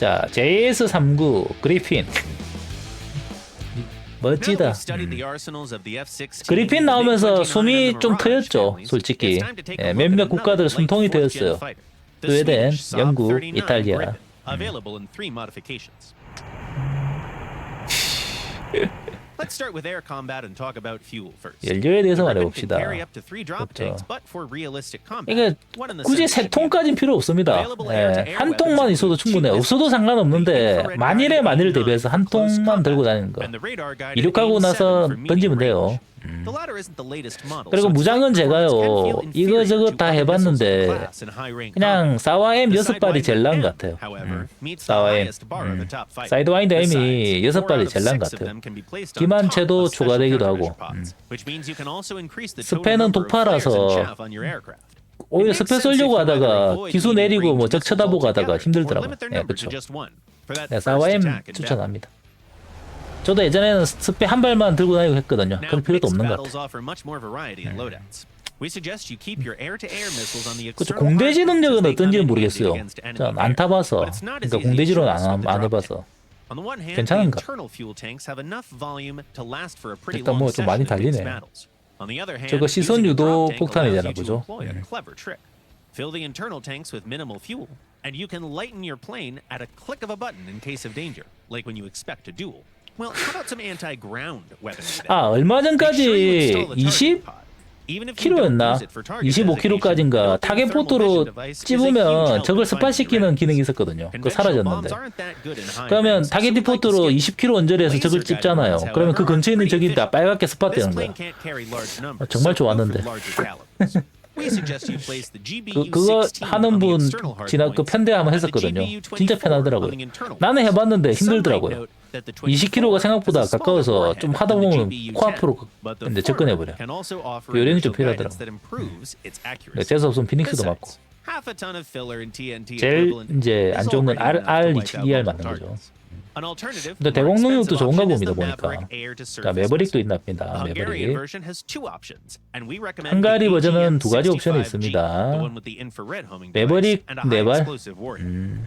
자, JS39 그리핀. 멋지다. 그리핀 나오면서 숨이 좀 트였죠, 솔직히. 예, 몇몇 국가들 숨통이 트였어요. 스웨덴, 영국, 이탈리아. Let's start with air combat and talk about fuel first. 연료에 대해서 말해봅시다. 그렇죠. 이게 굳이 세 통까지는 필요 없습니다. 예, 한 통만 있어도 충분해. 없어도 상관없는데 만일에 만일을 대비해서 한 통만 들고 다니는 거. 이륙하고 나서 던지면 돼요. model, 그리고 무장은 제가요, 이거저거 다 해봤는데 그냥. 사와 M The 여섯 발이 제일 나은 것 같아요. 음. 사와 M. fighter. 사이드와인더 M이 Besides, 여섯 four 발이 out of 제일 나은 것 같아요. Of special 추가되기도 하고. 스페는 독파라서. 오히려 스페 쏠려고 하다가 기수 내리고 뭐 적 쳐다보고 하다가 힘들더라고요. 예, 그렇죠. 네, 사와 M 추천합니다. 저도 예전에는 스페 한 발만 들고 다니고 했거든요. 그럴 필요도 없는 것 같아요. the 그렇죠. 공대지 능력은 어떤지는 모르겠어요. 안. 타봐서 그러니까 공대지로는 안, 안 해봐서. On the one hand, the 괜찮은가? internal fuel tanks have enough volume to last for a pretty 일단 long 뭐좀 많이 session in mixed 달리네. battles. On the other hand, 저거 시선 using a 유도 drop tank 폭탄이잖아, allows you to 그죠? employ a 음. clever trick. Fill the internal tanks with minimal fuel, and you can lighten your plane at a click of a button in case of danger, like when you expect a duel. Well, how about some anti-ground weaponry then? 아 얼마 Make sure you install 전까지 the 20 target pod. 25킬로까지인가 built-in 타겟 thermal 포트로 찝으면 적을 in 스팟 finding 시키는 your 기능이. 있었거든요. 그거 사라졌는데. 그러면 타겟 디포트로 skip 20km 언저리에서 적을 찝잖아요. 그러면 그 근처에 있는 적이 다 빨갛게 스팟되는 거야. 정말 좋았는데. 그, 그거 GBU-16 하는 분 지나 그 편대 한번 했었거든요. GBU-24 진짜 편하더라고요. 나는. 해봤는데 힘들더라고요. note that the 20km가 24 생각보다 가까워서 좀 하다 보면 GBU-10, 코앞으로 former 접근해버려. offer 요령이 좀 initial guidance 필요하더라고. that improves its 네, accuracy. 재수 없으면 피닉스도 맞고. 제일 이제 안 좋은 건 R, to R27ER wipe out 맞는 거죠. 근데 대공 expensive 좋은가 봅니다 보니까. 자 매버릭도 Hungarian 매버릭. version has two options, and we recommend 헝가리 the 버전은 두 가지 AGM-65G, 옵션이 있습니다. 매버릭 네 발. explosive warhead.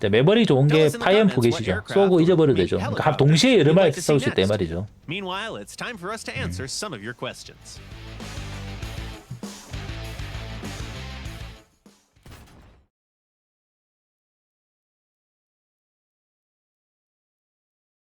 자, 매버릭 좋은 게 파이언 aircraft 쏘고 잊어버려도 되죠. 그러니까 동시에 여러 see 싸울 수 있다. 말이죠. Meanwhile,